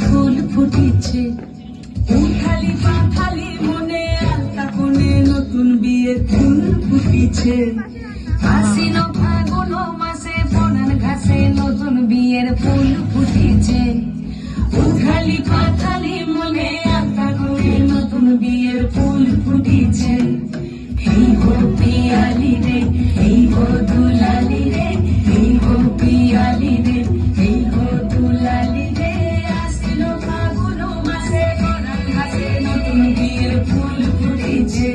ফুল ফুটিছে। উঠালি পাথালি মনে আলতা কোণে নতুন বিয়ের ফুল ফুটিছে। আশ্বিন ফাগুন মাসে পরান ঘাসে নতুন বিয়ের ফুল ফুটিছে। উঠালি পাথালি মনে আলতা কোণে নতুন বিয়ের ফুল ফুটিছে। এই পিয়ালি রে ফুল ফুটেছে।